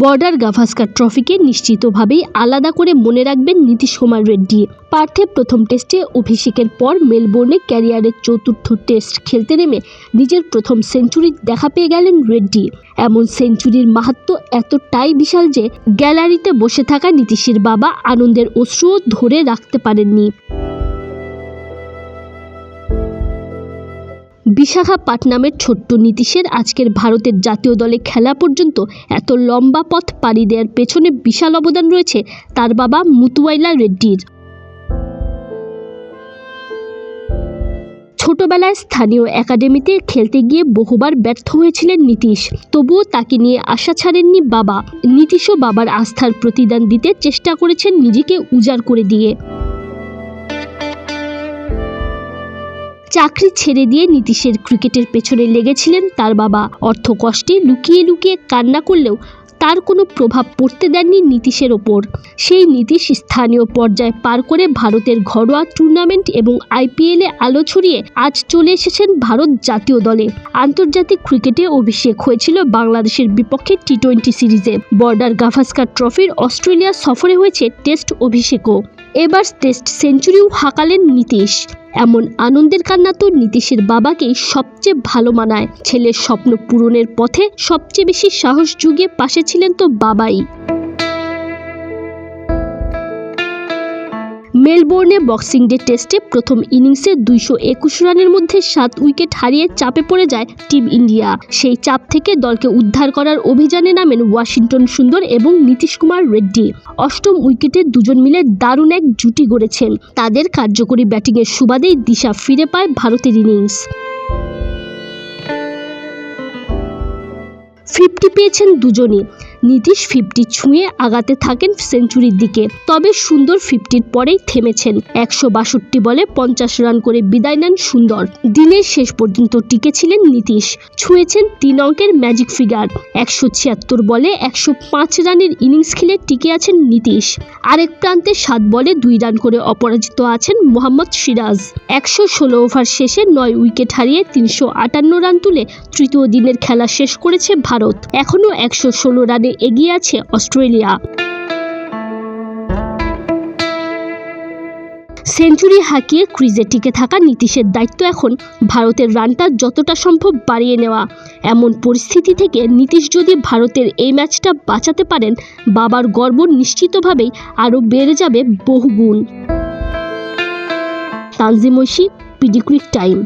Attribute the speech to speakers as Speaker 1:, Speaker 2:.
Speaker 1: Border Gavaskar ট্রফিকে নিশ্চিতভাবেই আলাদা করে মনে রাখবেন নীতিশ কুমার রেড্ডি। পার্থে প্রথম টেস্টে অভিষেকের পর মেলবোর্নে ক্যারিয়ারের চতুর্থ টেস্ট খেলতে নেমে নিজের প্রথম সেঞ্চুরি দেখা পেয়ে গেলেন রেড্ডি। এমন সেঞ্চুরির মাহাত্ম্য এতটাই বিশাল যে গ্যালারিতে বসে থাকা নীতিশের বাবা আনন্দের অশ্রুও ধরে রাখতে পারেননি। বিশাখাপাটনামের ছোট্ট নীতিশের আজকের ভারতের জাতীয় দলে খেলা পর্যন্ত এত লম্বা পথ পাড়ি দেওয়ার পেছনে বিশাল অবদান রয়েছে তার বাবা মুতুয়াইলা রেড্ডির। ছোটবেলায় স্থানীয় একাডেমিতে খেলতে গিয়ে বহুবার ব্যর্থ হয়েছিলেন নীতিশ, তবুও তাকে নিয়ে আশা ছাড়েননি বাবা। নীতিশও বাবার আস্থার প্রতিদান দিতে চেষ্টা করেছেন নিজেকে উজাড় করে দিয়ে। চাকরি ছেড়ে দিয়ে নীতিশের ক্রিকেটের পেছনে লেগেছিলেন তার বাবা। অর্থ কষ্টে লুকিয়ে লুকিয়ে কান্না করলেও তার কোনো প্রভাব পড়তে দেননি নীতিশের ওপর। সেই নীতিশ স্থানীয় পর্যায়ে পার করে ভারতের ঘরোয়া টুর্নামেন্ট এবং আইপিএলে আলো ছড়িয়ে আজ চলে এসেছেন ভারত জাতীয় দলে। আন্তর্জাতিক ক্রিকেটে অভিষেক হয়েছিল বাংলাদেশের বিপক্ষে টি টোয়েন্টি সিরিজে। বর্ডার গাভাস্কার ট্রফির অস্ট্রেলিয়া সফরে হয়েছে টেস্ট অভিষেকও। এবার টেস্ট সেঞ্চুরিও হাঁকালেন নীতিশ। এমন আনন্দের কান্না তো নীতিশের বাবাকেই সবচেয়ে ভালো মানায়। ছেলের স্বপ্ন পূরণের পথে সবচেয়ে বেশি সাহস যুগে পাশে ছিলেন তো বাবাই। মেলবোর্নে বক্সিং ডে টেস্টে প্রথম ইনিংসে দুইশো একুশ রানের মধ্যে সাত উইকেট হারিয়ে চাপে পড়ে যায় টিম ইন্ডিয়া সেই চাপ থেকে দলকে উদ্ধার করার অভিযানে নামেন ওয়াশিংটন সুন্দর এবং নীতিশ কুমার রেড্ডি। অষ্টম উইকেটে দুজন মিলে দারুণ এক জুটি গড়েছেন। তাদের কার্যকরী ব্যাটিংয়ের সুবাদেই দিশা ফিরে পায় ভারতের ইনিংস ফিফটি পেয়েছেন দুজনই। নীতিশ ফিফটি ছুঁয়ে আগাতে থাকেন সেঞ্চুরির দিকে, তবে সুন্দর ফিফটির পরেই থেমেছেন। একশো বাষট্টি বলে পঞ্চাশ রান করে বিদায় নেন সুন্দর। দিনের শেষ পর্যন্ত টিকেছিলেন নীতিশ, ছুঁয়েছেন তিন অঙ্কের ম্যাজিক ফিগার। একশো ছিয়াত্তর বলে একশো পাঁচ রানের ইনিংস খেলে টিকে আছেন নীতিশ। আরেক প্রান্তে সাত বলে দুই রান করে অপরাজিত আছেন মোহাম্মদ সিরাজ। একশো ষোলো ওভার শেষে নয় উইকেট হারিয়ে তিনশো আটান্ন রান তুলে তৃতীয় দিনের খেলা শেষ করেছে ভারত। এখনও একশো ষোলো রানে এগিয়ে আছে অস্ট্রেলিয়া। সেঞ্চুরি হাঁকিয়ে ক্রিজে টিকে থাকা নীতিশের দায়িত্ব এখন ভারতের রানটা যতটা সম্ভব বাড়িয়ে নেওয়া। এমন পরিস্থিতি থেকে নীতিশ যদি ভারতের এই ম্যাচটা বাঁচাতে পারেন, বাবার গর্ব নিশ্চিতভাবেই আরও বেড়ে যাবে বহুগুণ। তানজিম ঐশী পিডিক্রিক টাইম।